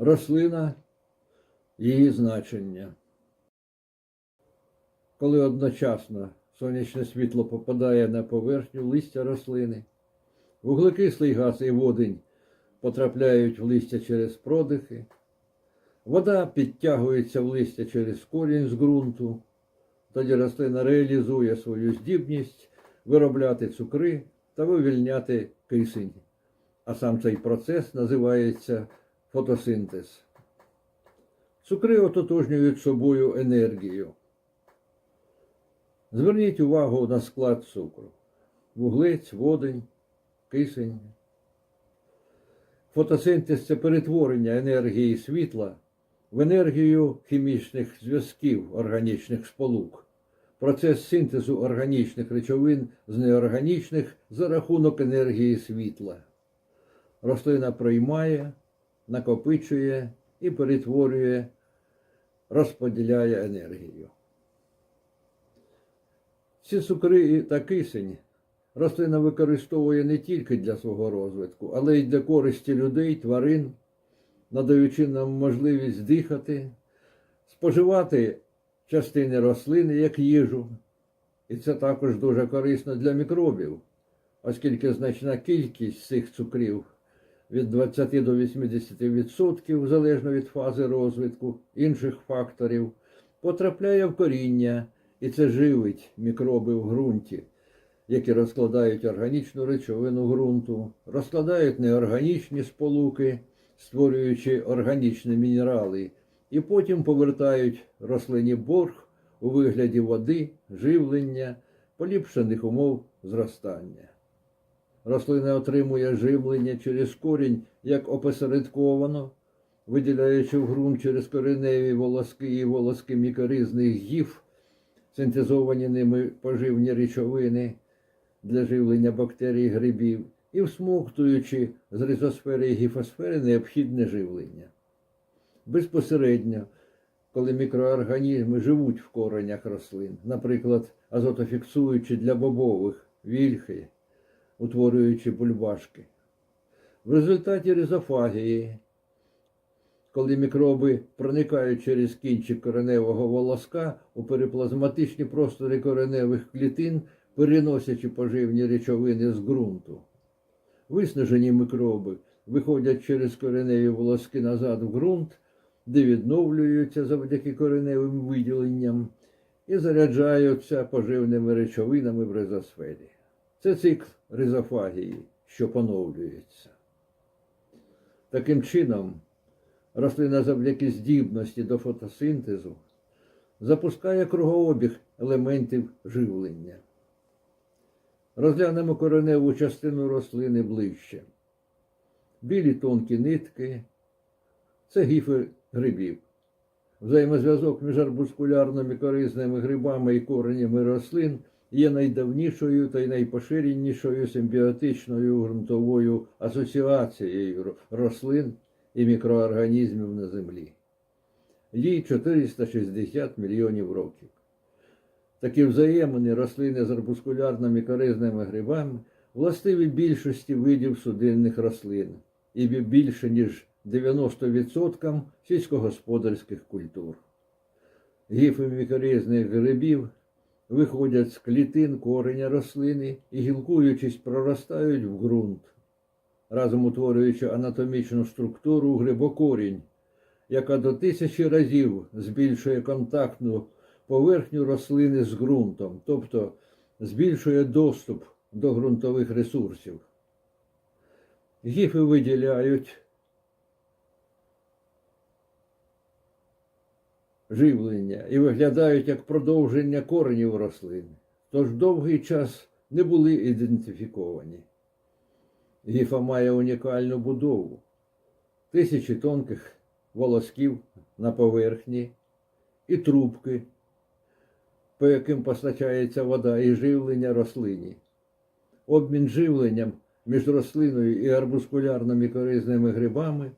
рослина, її значення. Коли одночасно сонячне світло попадає на поверхню листя рослини, вуглекислий газ і водень потрапляють в листя через продихи, вода підтягується в листя через корінь з ґрунту, тоді рослина реалізує свою здібність виробляти цукри та вивільняти кисень. А сам цей процес називається фотосинтез. Цукри ототожнюють собою енергію. Зверніть увагу на склад цукру. Вуглець, водень, кисень. Фотосинтез це перетворення енергії світла в енергію хімічних зв'язків органічних сполук. Процес синтезу органічних речовин з неорганічних за рахунок енергії світла. Рослина приймає, накопичує і перетворює, розподіляє енергію. Ці цукри та кисень рослина використовує не тільки для свого розвитку, але й для користі людей, тварин, надаючи нам можливість дихати, споживати частини рослини як їжу. І це також дуже корисно для мікробів, оскільки значна кількість цих цукрів від 20 до 80% залежно від фази розвитку інших факторів, потрапляє в коріння, і це живить мікроби в ґрунті, які розкладають органічну речовину ґрунту, розкладають неорганічні сполуки, створюючи органічні мінерали, і потім повертають рослині борг у вигляді води, живлення, поліпшених умов зростання. Рослина отримує живлення через корінь як опосередковано, виділяючи в ґрунт через кореневі волоски і волоски мікоризних гів, синтезовані ними поживні речовини для живлення бактерій грибів, і всмоктуючи з ризосфери і гіфосфери необхідне живлення. Безпосередньо, коли мікроорганізми живуть в коренях рослин, наприклад, азотофіксуючи для бобових вільхи, утворюючи бульбашки. В результаті ризофагії, коли мікроби проникають через кінчик кореневого волоска у периплазматичні простори кореневих клітин, переносячи поживні речовини з ґрунту. Виснажені мікроби виходять через кореневі волоски назад в ґрунт, де відновлюються завдяки кореневим виділенням і заряджаються поживними речовинами в ризосфері. Це цикл ризофагії, що поновлюється. Таким чином, рослина завдяки здібності до фотосинтезу запускає кругообіг елементів живлення. Розглянемо кореневу частину рослини ближче. Білі тонкі нитки це гіфи грибів. Взаємозв'язок між арбускулярно-мікоризними грибами і коренями рослин є найдавнішою та й найпоширенішою симбіотичною ґрунтовою асоціацією рослин і мікроорганізмів на землі. Їй 460 мільйонів років. Такі взаємини рослини з арбускулярно-мікоризними грибами властиві більшості видів судинних рослин і більше ніж 90% сільськогосподарських культур. Гіфи мікорізних грибів виходять з клітин кореня рослини і, гілкуючись, проростають в ґрунт, разом утворюючи анатомічну структуру грибокорінь, яка до тисячі разів збільшує контактну поверхню рослини з ґрунтом, тобто збільшує доступ до ґрунтових ресурсів. Гіфи виділяють живлення і виглядають як продовження коренів рослин, тож довгий час не були ідентифіковані. Гіфа має унікальну будову, тисячі тонких волосків на поверхні і трубки, по яким постачається вода і живлення рослині. Обмін живленням між рослиною і арбускулярно-мікоризними грибами,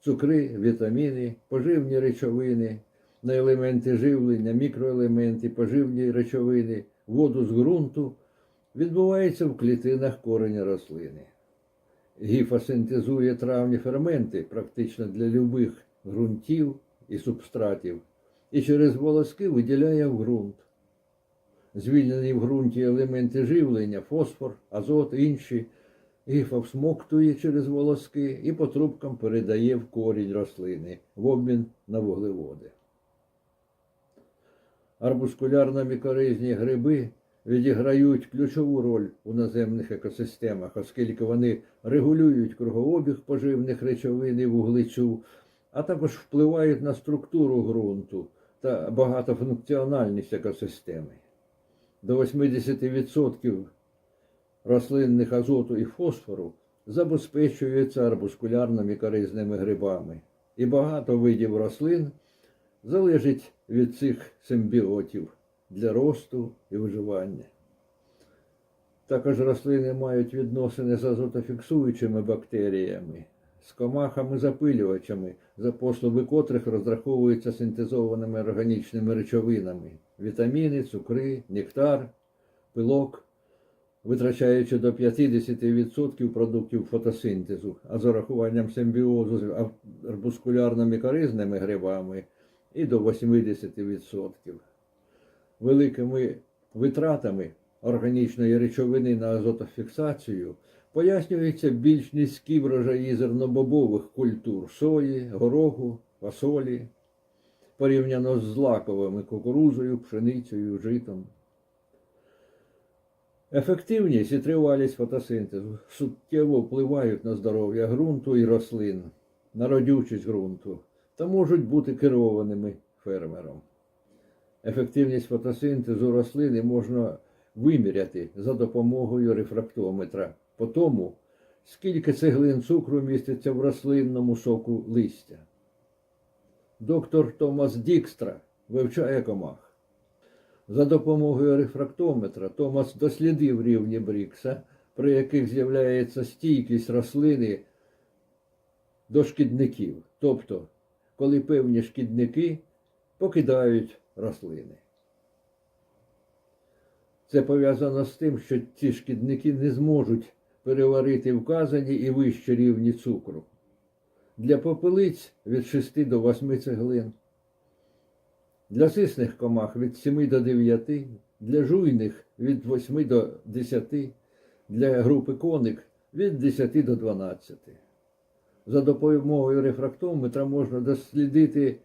цукри, вітаміни, поживні речовини на елементи живлення, мікроелементи, поживні речовини, воду з ґрунту відбувається в клітинах кореня рослини. Гіфа синтезує травні ферменти практично для любих ґрунтів і субстратів і через волоски виділяє в ґрунт. Звільнені в ґрунті елементи живлення, фосфор, азот, інші, гіфа всмоктує через волоски і по трубкам передає в корінь рослини в обмін на вуглеводи. Арбускулярно-мікоризні гриби відіграють ключову роль у наземних екосистемах, оскільки вони регулюють кругообіг поживних речовин і вуглецю, а також впливають на структуру ґрунту та багатофункціональність екосистеми. До 80% рослинних азоту і фосфору забезпечується арбускулярно-мікоризними грибами, і багато видів рослин залежить від цих симбіотів для росту і виживання. Також рослини мають відносини з азотофіксуючими бактеріями, з комахами-запилювачами, за послуги котрих розраховуються синтезованими органічними речовинами, вітаміни, цукри, нектар, пилок, витрачаючи до 50% продуктів фотосинтезу, а з урахуванням симбіозу з арбускулярно-мікоризними грибами і до 80%. Великими витратами органічної речовини на азотофіксацію пояснюється більш низькі врожаї зернобобових культур сої, гороху, фасолі, порівняно з злаковими кукурузою, пшеницею, житом. Ефективність і тривалість фотосинтезу суттєво впливають на здоров'я ґрунту і рослин, на родючість ґрунту та можуть бути керованими фермером. Ефективність фотосинтезу рослини можна виміряти за допомогою рефрактометра по тому, скільки цеглин цукру міститься в рослинному соку листя. Доктор Томас Дікстра вивчає комах. За допомогою рефрактометра Томас дослідив рівні Брікса, при яких з'являється стійкість рослини до шкідників, тобто коли певні шкідники покидають рослини. Це пов'язано з тим, що ці шкідники не зможуть переварити вказані і вищі рівні цукру. Для попелиць від 6 до 8 цеглин, для сисних комах від 7 до 9, для жуйних від 8 до 10, для групи коник від 10 до 12. За допомогою рефрактометра можна дослідити,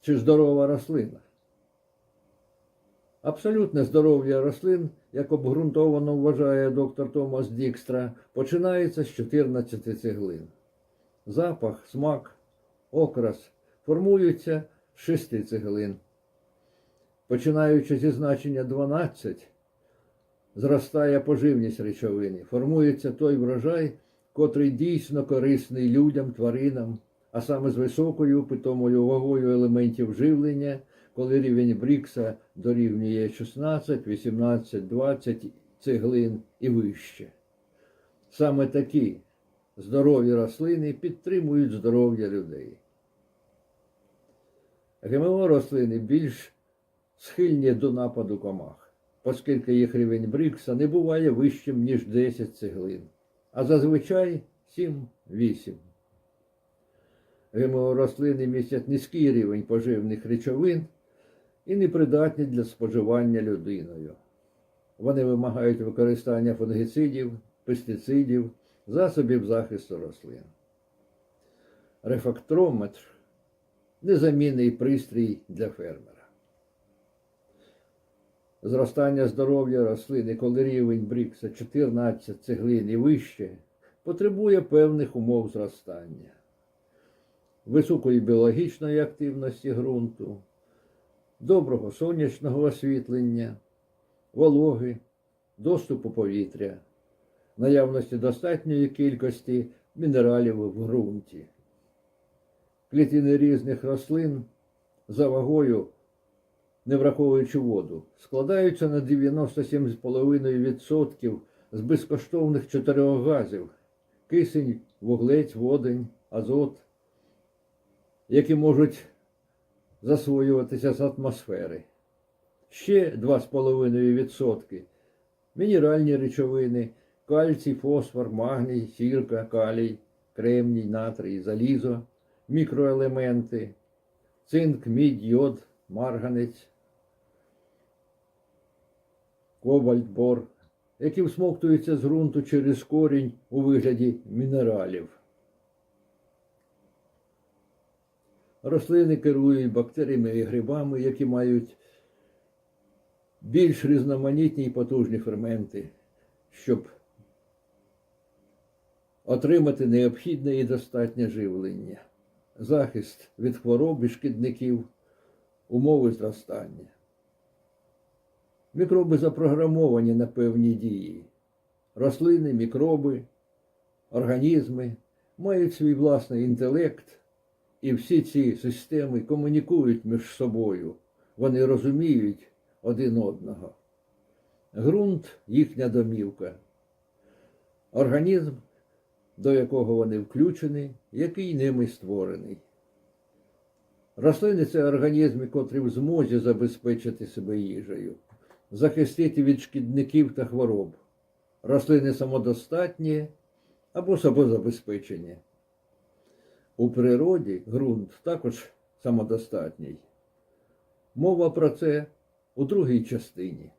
чи здорова рослина. Абсолютне здоров'я рослин, як обґрунтовано вважає доктор Томас Дікстра, починається з 14 цеглин. Запах, смак, окрас формуються з 6 цеглин. Починаючи зі значення 12, зростає поживність речовини, формується той врожай, котрий дійсно корисний людям, тваринам, а саме з високою питомою вагою елементів живлення, коли рівень Брікса дорівнює 16, 18, 20 цеглин і вище. Саме такі здорові рослини підтримують здоров'я людей. ГМО рослини більш схильні до нападу комах, оскільки їх рівень Брікса не буває вищим, ніж 10 цеглин, а зазвичай 7-8. ГМО рослини містять низький рівень поживних речовин і непридатні для споживання людиною. Вони вимагають використання фунгіцидів, пестицидів, засобів захисту рослин. Рефактрометр незамінний пристрій для фермера. Зростання здоров'я рослини, коли рівень Брікса 14 цеглин і вище, потребує певних умов зростання, високої біологічної активності ґрунту, доброго сонячного освітлення, вологи, доступу повітря, наявності достатньої кількості мінералів в ґрунті. Клітини різних рослин за вагою, не враховуючи воду, складаються на 97,5% з безкоштовних чотирьох газів кисень, вуглець, водень, азот, які можуть засвоюватися з атмосфери. Ще 2,5% мінеральні речовини, кальцій, фосфор, магній, сірка, калій, кремній, натрій, залізо, мікроелементи, цинк, мідь, йод, марганець, кобальт, бор, які всмоктуються з ґрунту через корінь у вигляді мінералів. Рослини керують бактеріями і грибами, які мають більш різноманітні і потужні ферменти, щоб отримати необхідне і достатнє живлення, захист від хвороб і шкідників, умови зростання. Мікроби запрограмовані на певні дії. Рослини, мікроби, організми мають свій власний інтелект, і всі ці системи комунікують між собою. Вони розуміють один одного. Ґрунт їхня домівка. Організм, до якого вони включені, який ними створений. Рослини це організми, котрі в змозі забезпечити себе їжею, захистити від шкідників та хвороб. Рослини самодостатні або самозабезпечені. У природі ґрунт також самодостатній. Мова про це у другій частині.